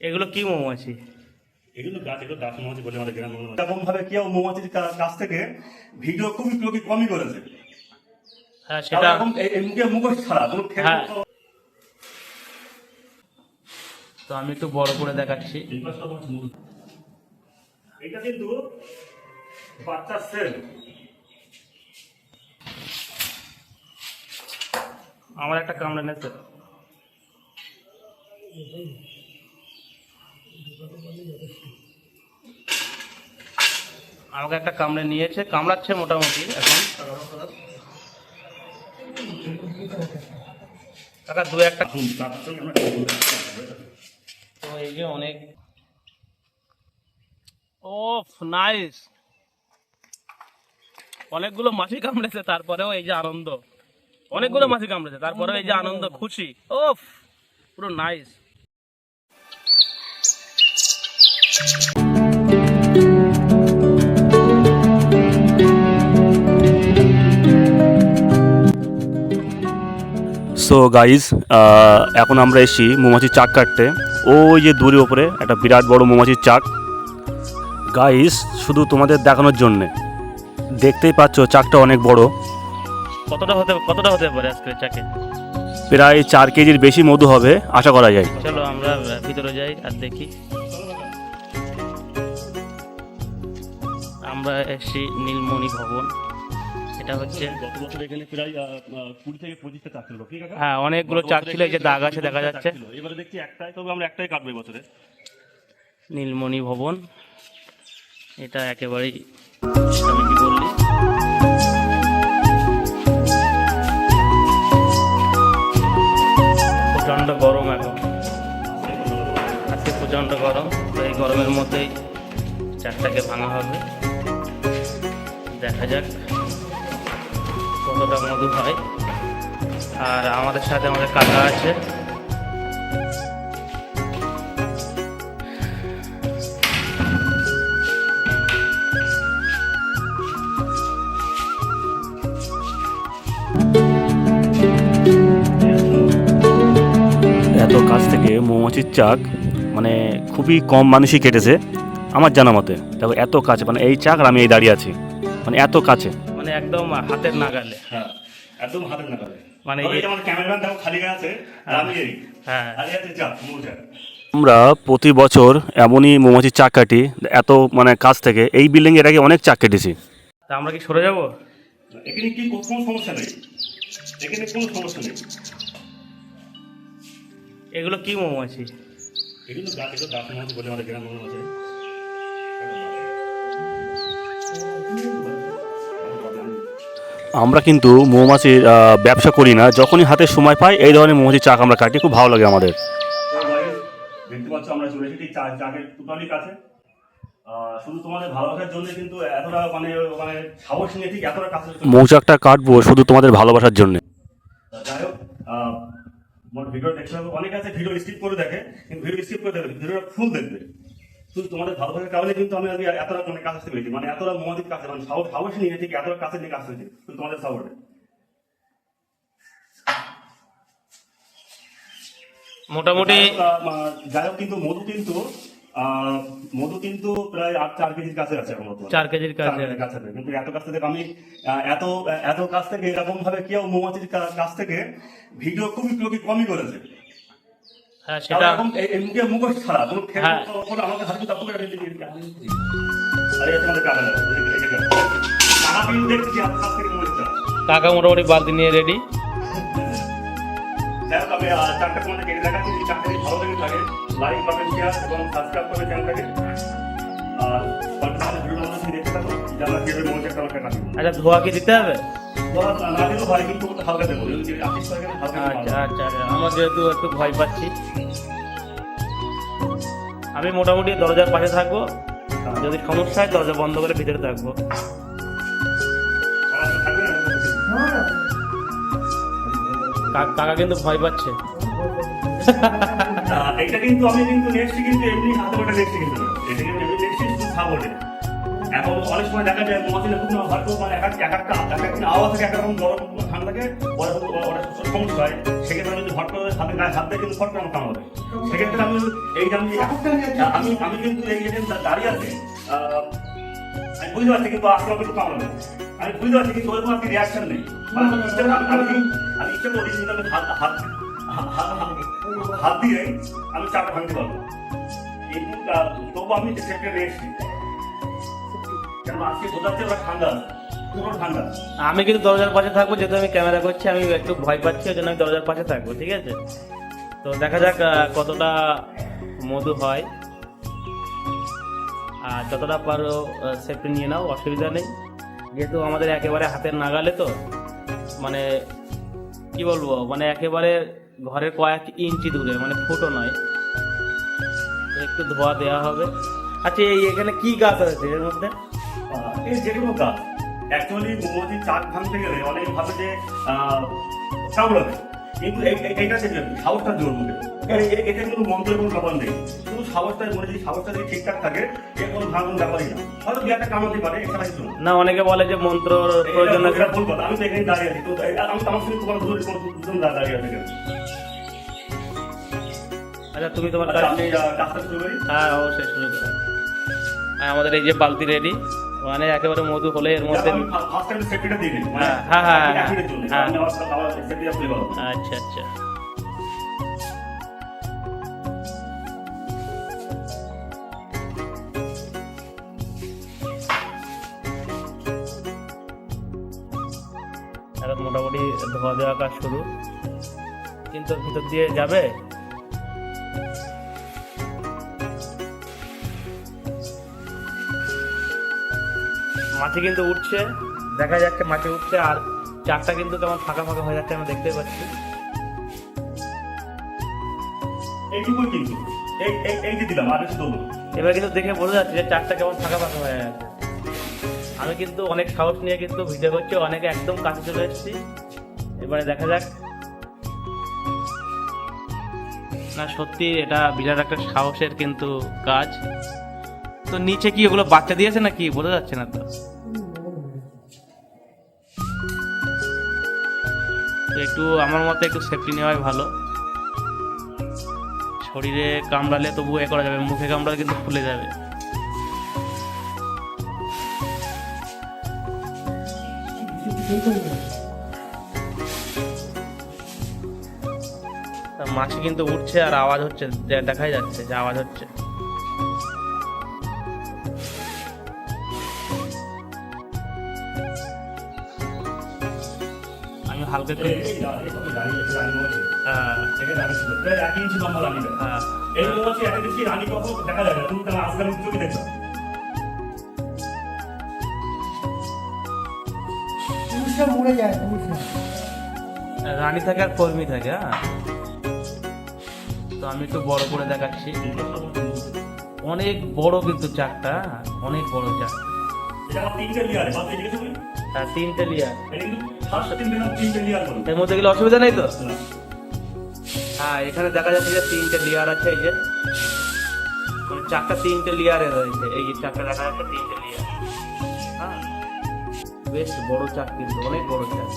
এগুলো কি মৌমাছি? এগুলো গাছ এগুলো দাস মৌমাছি বলে আমাদের গ্রাম এরকম ভাবে কেউ মৌমাছির কাছ থেকে ভিডিও খুবই খুবই কমই করেছে। হ্যাঁ সেটা মুখে মুখোশ ছাড়া কোনো হ্যাঁ। তো আমি একটু বড় করে দেখাচ্ছি। এটা কিন্তু বাচ্চার সেল আমার একটা কামড়ে নেছে আমাকে একটা কামড়ে নিয়েছে কামড়াচ্ছে মোটামুটি এখন। কাকা দু একটা। তো এই যে অনেক ওফ নাইস। অনেকগুলো মাছি কামড়েছে তারপরেও এই যে আনন্দ। অনেকগুলো মাছি কামড়েছে তারপরেও এই যে আনন্দ খুশি। ওফ পুরো নাইস। সো গাইজ এখন আমরা এসেছি মৌমাছির চাক কাটতে। ওই যে দূরে ওপরে একটা বিরাট বড় মৌমাছির চাক। গাইজ শুধু তোমাদের দেখানোর জন্যে। দেখতেই পাচ্ছ চাকটা অনেক বড়। কতটা হতে কতটা হতে পারে আজকে চাকে? প্রায় চার কেজির বেশি মধু হবে আশা করা যায়। চলো আমরা ভিতরে যাই আর দেখি। আমরা এসেছি নীলমণি ভবন। এটা হচ্ছে হ্যাঁ অনেকগুলো চাক ছিল এই যে দাগ আছে দেখা যাচ্ছে। এবারে দেখছি একটাই তবে আমরা একটাই কাটবো বছরে। নীলমণি ভবন। এটা একেবারেই আমি কি বললি? প্রচণ্ড গরম এখন। আজকে প্রচণ্ড গরম তো এই গরমের মধ্যেই চারটাকে ভাঙা হবে। দেখা যাক কতটা মধু হয় আর আমাদের সাথে আমাদের কাকা আছে। এত কাছ থেকে মৌমাছির চাক মানে খুবই কম মানুষই কেটেছে, আমার জানা মতে। দেখো এত কাছে মানে এই চাক আর আমি এই দাঁড়িয়ে আছি। মানে এত কাছে। মানে একদম হাতের নাগালে। হ্যাঁ একদম হাতের নাগালে। মানে আমার ক্যামেরাম্যান দেখো খালি আছে আমি হ্যাঁ। খালি আছে চাপ মৌচা আমরা প্রতি বছর এমনই মৌমাছির চাক কাটি এত মানে কাছ থেকে এই বিল্ডিং এর আগে অনেক চাক কেটেছি। তা আমরা কি সরে যাব? এখানে কি কোনো সমস্যা নেই? এখানে কোনো সমস্যা নেই। এগুলো কি মৌমাছি? এগুলো গাছ এগুলো দাস মৌমাছি বলে আমাদের গ্রাম বাংলা আমরা কিন্তু মৌমাছির ব্যবসা করি না। যখনই হাতে সময় পাই এই ধরনের মৌমাছির চাক আমরা কাটি খুব ভালো লাগে আমাদের। দেখতে পাচ্ছ আমরা চলে এসেছি চাকের টোটালি কাছে। শুধু তোমাদের ভালোবাসার জন্য কিন্তু এতটা মানে মানে সাহস নিয়ে ঠিক এতটা কাছে মৌচাকটা কাটবো শুধু তোমাদের ভালোবাসার জন্য। যাই হোক ভিডিও দেখতে অনেকে আছে ভিডিও স্কিপ করে দেখে কিন্তু ভিডিও স্কিপ করে দেখবে ভিডিওটা ফুল দেখবে। শুধু তোমাদের ভালোবাসার কারণে কিন্তু আমি আজকে এতটা মানে কাছে আসতে পেরেছি। মানে এতটা মহাদিক কাছে মানে সাহস সাহস নিয়ে ঠিক এতটা কাছে নিয়ে কাছে হয়েছে শুধু তোমাদের সাপোর্টে মোটামুটি যাই হোক কিন্তু মধু কিন্তু আহ, মধু কিন্তু প্রায় আট চার কেজির কাছে আছে এখন। চার কেজির কাছে। কাছে কিন্তু এত কাছ থেকে আমি এত এত কাছ থেকে এরকম ভাবে কেউ মৌমাছির কাছ থেকে ভিডিও খুবই কমই করেছে। হ্যাঁ সেটা এরকম এই- এই মুখে মুখোশ ছাড়া কোনো হ্যাঁ। কোনো আমাকে হাতে চাপু করে দিতে আরে এটা আমাদের কাকা দেখছি থেকে মোটামুটি বালতি নিয়ে রেডি। যাই হোক আমি আহ, চারটে তোমাদের কেটে দেখাচ্ছি চারটে ভালো লেগে। থাকে লাইক করবেন শেয়ার এবং সাবস্ক্রাইব করবেন চ্যানেলটাকে আর কন্টিনিউ ভিডিও দেখতে থাকো যারা কীভাবে মৌচাক কালারটা আচ্ছা ধোয়া কি দিতে হবে? কিন্তু আচ্ছা আচ্ছা আচ্ছা। আমার যেহেতু একটু ভয় পাচ্ছি। আমি মোটামুটি দরজার পাশে থাকব যদি সমস্যা হয় দরজা বন্ধ করে ভিতরে থাকব। কাকা কিন্তু ভয় পাচ্ছে। এটা কিন্তু আমি কিন্তু নেক্সট কিন্তু এমনি হাতে ওটা নেক্সট কিন্তু। এটা কিন্তু এমনি নেক্সট শুধু সাপোর্টে এখন অনেক সময় দেখা যায় মহাজিনে খুব হয়তো মানে এক এক একটা এক একটা আওয়াজ থেকে একরকম গরম ঠান্ডা থাকে ওরা ওরা- ওরা সমস্যা হয়। সেক্ষেত্রে আমি যদি হাতে গায়ে হাত দিয়ে কিন্তু ফট আমার কামড়াবে সেক্ষেত্রে আমি এই আমি আমি আমি কিন্তু এই যে দাঁড়িয়ে আছি আমি বুঝতে পারছি কিন্তু আমাকে একটু কামড়াবে আমি বুঝতে পারছি কিন্তু ওরকম আজকে রিয়াকশন নেই। আমি আমি ইচ্ছা করি কিন্তু আমি হাত হাত হাত- দিয়ে আমি চাটা ভাঙতে পারব। কিন্তু তবু আমি সেটা রেখেছি আমি কিন্তু দরজার পাশে থাকব, যেহেতু আমি ক্যামেরা করছি, আমি একটু ভয় পাচ্ছি, ওই জন্য আমি দরজার পাশে থাকব, ঠিক আছে? তো দেখা যাক কতটা মধু হয়। আর যতটা পারো সেফটি নিয়ে নাও, অসুবিধা নেই। যেহেতু আমাদের একেবারে হাতের নাগালে তো মানে কি বলব মানে একেবারে ঘরের কয়েক ইঞ্চি দূরে মানে ফুটো নয়। একটু ধোয়া দেওয়া হবে। আচ্ছা এই এখানে কি গাছ আছে এর মধ্যে? এই যে কোনো কাজ। অ্যাকচুয়ালি মৌমাছি চাক ভাঙতে গেলে অনেক ভাবে যে আহ, কামড়াবে কিন্তু এই- এইটা সাহসটা জোর মুখে। এটা কিন্তু মন্ত্রের কোনো ব্যাপার নেই। শুধু সাহসটা মনে যদি সাহসটা যদি ঠিকঠাক থাকে এর কোনো ভাঙন ব্যাপারই না। হয়তো দু একটা কামড়াতে পারে এছাড়া কিছু না অনেকে বলে যে মন্ত্র প্রয়োজন এটা- এটা আমি তো এখানে দাঁড়িয়ে আছি। তো আমি তো আমার সঙ্গে তোমার দূরে কোনো দুজন দাঁড়িয়ে আছে আচ্ছা তুমি তোমার আচ্ছা, কাজ শুরু করি। হ্যাঁ অবশ্যই শুরু করো। হ্যাঁ আমাদের এই যে বালতি রেডি মানে একেবারে মধু হলে এর মধ্যে হ্যাঁ, হ্যাঁ, হ্যাঁ, হ্যাঁ, হ্যাঁ। আচ্ছা আচ্ছা। মোটামুটি ধোয়া দেওয়া কাজ শুরু। কিন্তু ভিতর দিয়ে যাবে? মাছি কিন্তু উঠছে। দেখা যাচ্ছে মাছি উঠছে আর চারটা কিন্তু কেমন ফাঁকা ফাঁকা হয়ে যাচ্ছে আমরা দেখতে পাচ্ছি। এইটুকুই কিন্তু। এই এই- এই যে দিলাম আর বেশি এবার কিন্তু দেখে বোঝা যাচ্ছে যে চারটা কেমন ফাঁকা ফাঁকা হয়ে গেছে আমি কিন্তু অনেক সাহস নিয়ে কিন্তু ভিডিও করছি অনেকে একদম কাছে চলে এসেছি। এবারে দেখা যাক। না সত্যি এটা বিরাট একটা সাহসের কিন্তু কাজ। তো নিচে কি ওগুলো বাচ্চা দিয়েছে নাকি? বোঝা যাচ্ছে না তো। একটু আমার মতে একটু সেফটি নেওয়াই ভালো। শরীরে কামড়ালে তবু এ করা যাবে, মুখে কামড়ালে কিন্তু ফুলে যাবে। মাছি কিন্তু উঠছে আর আওয়াজ হচ্ছে দেখাই যাচ্ছে যে আওয়াজ হচ্ছে। পুরুষরা রানী থাকে আর কর্মী থাকে হ্যাঁ? তো আমি একটু বড় করে দেখাচ্ছি। অনেক বড় কিন্তু চাকটা হ্যাঁ? অনেক বড় চাক আমার তিনটে লিয়ার। এর মধ্যে গেলে অসুবিধা নেই তো? হ্যাঁ এখানে দেখা যাচ্ছে যে তিনটে লেয়ার আছে, এই যে। মানে চারটা তিনটে লেয়ারে রয়েছে। এই যে চারটা দেখা যাচ্ছে তিনটে লেয়ার হ্যাঁ। বেশ বড় চাক কিন্তু, অনেক বড় চাক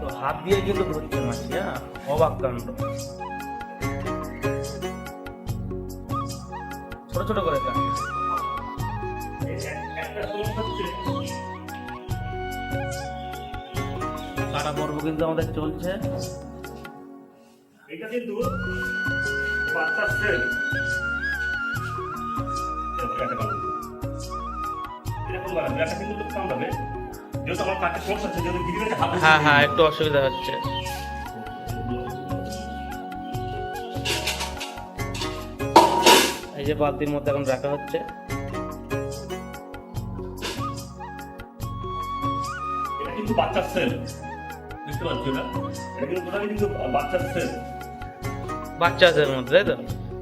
তো হাত দিয়ে কিন্তু ধরছে মাছি হ্যাঁ। অবাক কাণ্ড। ছোট করে কাট কাটা পর্ব কিন্তু আমাদের চলছে। এটা কিন্তু বাচ্চার। হ্যাঁ হ্যাঁ একটু অসুবিধা হচ্ছে। যে বালতির মধ্যে এখন রাখা হচ্ছে। এটা কিন্তু বাচ্চার সেল। বুঝতে পারছ না? এটা কিন্তু টোটালি কিন্তু বাচ্চার সেল? বাচ্চাদের মধ্যে তাই তো?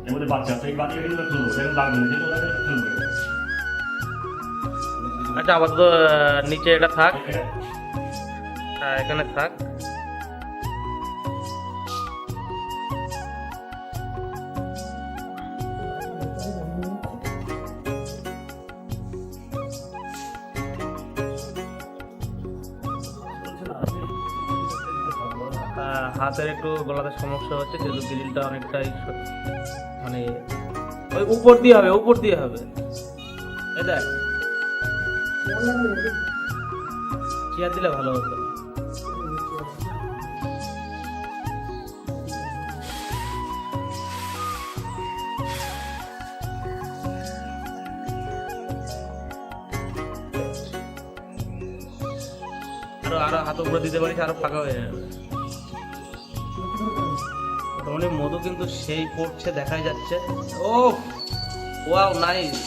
এর মধ্যে বাচ্চা আছে এই বাচ্চাকে কিন্তু ফেলব সেটা লাগবে না যেহেতু ওটাকে ফেলব আচ্ছা আপাতত নিচে এটা থাক। হ্যাঁ এখানে থাক। হাতের একটু গলাতে সমস্যা হচ্ছে, যেহেতু গ্রিলটা অনেকটাই মানে ওই উপর দিয়ে হবে, উপর দিয়ে হবে। এই দেখ। চেয়ার দিলে ভালো হতো। আরও আরও হাত উপরে দিতে পারিস, আরও ফাঁকা হয়ে যাবে। মোটামুটি মধু কিন্তু সেই পড়ছে দেখাই যাচ্ছে। ও ওয়াও নাইস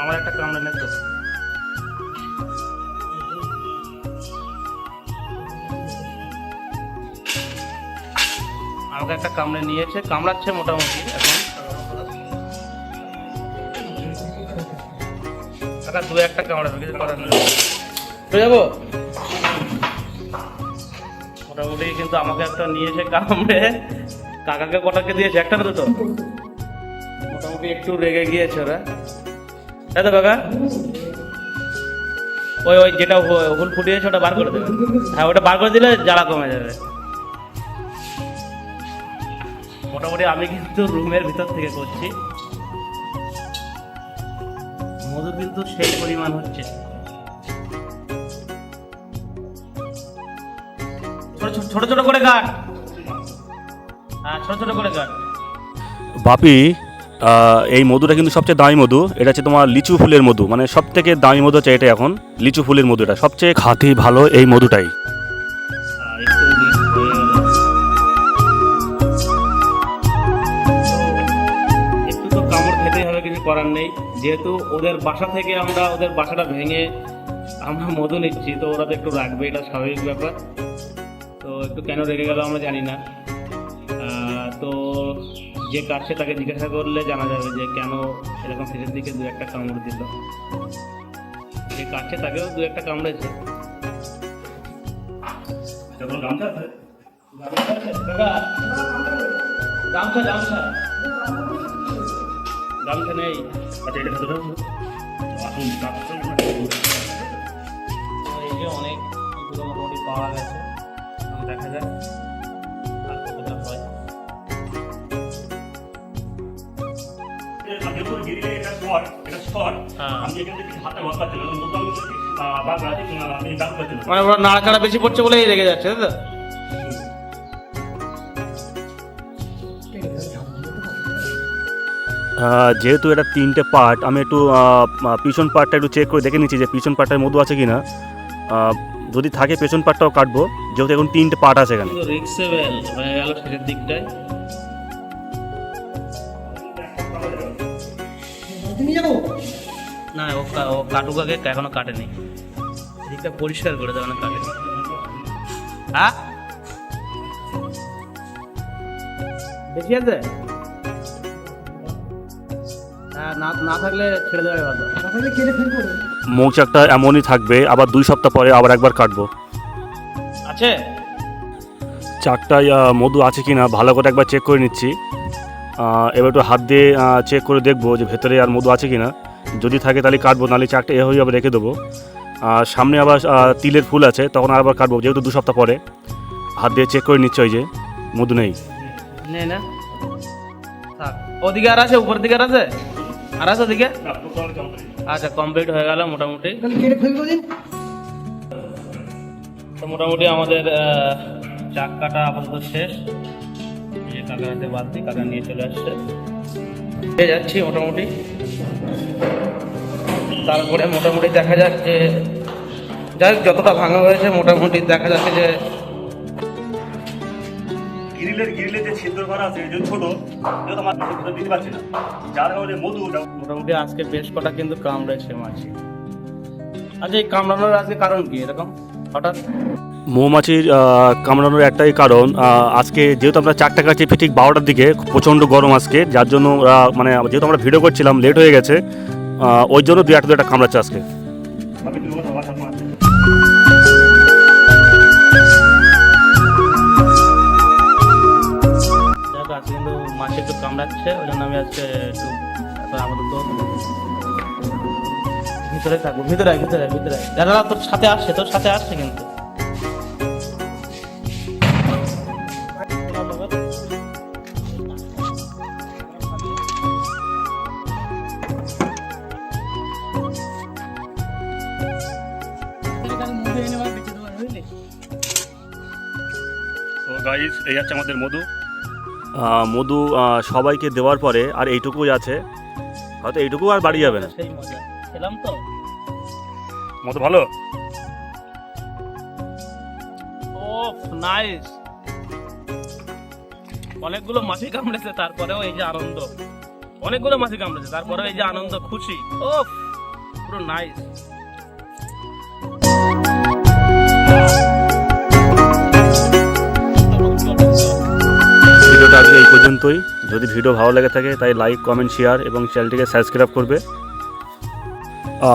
আমার একটা কামড়ে নেই তো আমাকে একটা কামড়ে নিয়েছে, কামড়াচ্ছে মোটামুটি এখন। কাকা দু একটা কামড়াবে কিছু করার নেই। যাব? মোটামুটি কিন্তু আমাকে একটা নিয়েছে কামড়ে কাকাকে কটাকে দিয়েছে? একটা দুটো? মোটামুটি একটু রেগে গিয়েছে ওরা। তাই তো কাকা। ওই ওই যেটা হুল ফুটিয়েছে ওটা বার করে দেবে হ্যাঁ ওটা বার করে দিলে জ্বালা কমে যাবে। মোটামুটি আমি কিন্তু রুমের ভিতর থেকে করছি। মধু কিন্তু সেই পরিমাণ হচ্ছে। ছোট ছোট- করে কাট হ্যাঁ ছোট ছোট করে কাট বাপি এই মধুটা কিন্তু সবচেয়ে দামি মধু। এটা হচ্ছে তোমার লিচু ফুলের মধু। মানে সব থেকে দামি মধু হচ্ছে এটা এখন লিচু ফুলের মধু এটা সবচেয়ে খাতি ভালো এই মধুটাই। করার নেই। যেহেতু ওদের বাসা থেকে আমরা ওদের বাসাটা ভেঙে আমরা মধু নিচ্ছি তো ওরা তো একটু রাখবে এটা স্বাভাবিক ব্যাপার। তো একটু কেন রেগে গেল আমরা জানি না। তো যে কাটছে তাকে জিজ্ঞাসা করলে জানা যাবে যে কেন এরকম শেষের দিকে দু একটা কামড় দিল। যে কাটছে তাকেও দু একটা কামড়েছে। গামছা গামছা গামছা নেই। আচ্ছা এটা কত আসুন এই যে অনেক মোটামুটি পাওয়া গেছে। দেখা যাক আর কতটা হয়? হ্যাঁ। না না। মানে ওরা নাড়াচাড়া বেশি পড়ছে বলেই রেগে যাচ্ছে তাই তো? যেহেতু এটা তিনটে পার্ট আমি একটু পিছন পার্টটা একটু চেক করে দেখে নিচ্ছি যে পিছন পার্টটার মধু আছে কিনা। আহ, যদি থাকে পেছন পার্টটাও কাটবো। যেহেতু এখন তিনটে পার্ট আছে এখানে। দিকটায়। না ও ও কাটুক আগে এখনও কাটেনি। এদিকটা পরিষ্কার করে দেওয়া না কাটেনি। হ্যাঁ? বেশি আছে? হ্যাঁ। মৌচাকটা এমনই থাকবে আবার দুই সপ্তাহ পরে আবার একবার কাটবো। আছে? চাকটায় মধু আছে কি না ভালো করে একবার চেক করে নিচ্ছি। এবার একটু হাত দিয়ে চেক করে দেখব যে ভেতরে আর মধু আছে কি না যদি থাকে তাহলে কাটবো নাহলে চাকটা এ হয়ে যাবে রেখে দেবো। আর সামনে আবার তিলের ফুল আছে তখন আর আবার কাটবো যেহেতু দু সপ্তাহ পরে। হাত দিয়ে চেক করে নিচ্ছে ওই যে মধু নেই। না ওদিকে আর আছে উপর দিকে আর আছে? আর আছে ওদিকে? আচ্ছা কমপ্লিট হয়ে গেল মোটামুটি। তো মোটামুটি আমাদের চাক কাটা আপাতত শেষ। যে কাকার হাতে বাদ দিই কাকা নিয়ে চলে আসছে। পেয়ে যাচ্ছি মোটামুটি। তারপরে মোটামুটি দেখা যাচ্ছে যাই হোক, যতটা ভাঙা হয়েছে মোটামুটি দেখা যাচ্ছে যে গ্রিলের যে ছিদ্র করা আছে যে ছোট এটা তো আমার ভিতরে দিতে পারছি না। যার কারণে মধু মোটামুটি আজকে বেশ কটা কিন্তু কামড়েছে মাছি আচ্ছা এই কামড়ানোর আজকে কারণ কি এরকম? হঠাৎ? মৌমাছির কামড়ানোর একটাই কারণ আজকে যেহেতু আমরা চারটা কাছে ঠিক বারোটার দিকে প্রচণ্ড গরম আজকে যার জন্য ওরা মানে যেহেতু আমরা ভিডিও করছিলাম লেট হয়ে গেছে ওই জন্য দু একটা দু একটা কামড়াচ্ছে আজকে। আমি তুমি কথা বাসা মারছি যাক আজকে কিন্তু মাছি একটু কামড়াচ্ছে। ভিতরে থাকব ভিতরে আয়, ভিতরে ভিতরে। দাদা তোর সাথে আসছে তোর সাথে আসছে কিন্তু। গাইস এই হচ্ছে আমাদের মধু। মধু সবাইকে দেওয়ার পরে আর এইটুকুই আছে। হয়তো এইটুকু আর বাড়ি যাবে না। সেই মজা। খেলাম তো? মধু ভালো? ও নাইস অনেকগুলো মাছি কামড়েছে তারপরেও এই যে আনন্দ। অনেকগুলো মাছি কামড়েছে তারপরেও এই যে আনন্দ খুশি। ও পুরো নাইস ভিডিওটা আজকে এই পর্যন্তই। যদি ভিডিও ভালো লেগে থাকে তাই লাইক কমেন্ট শেয়ার এবং চ্যানেলটিকে সাবস্ক্রাইব করবে।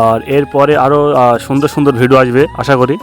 আর এরপরে আরও সুন্দর সুন্দর ভিডিও আসবে আশা করি।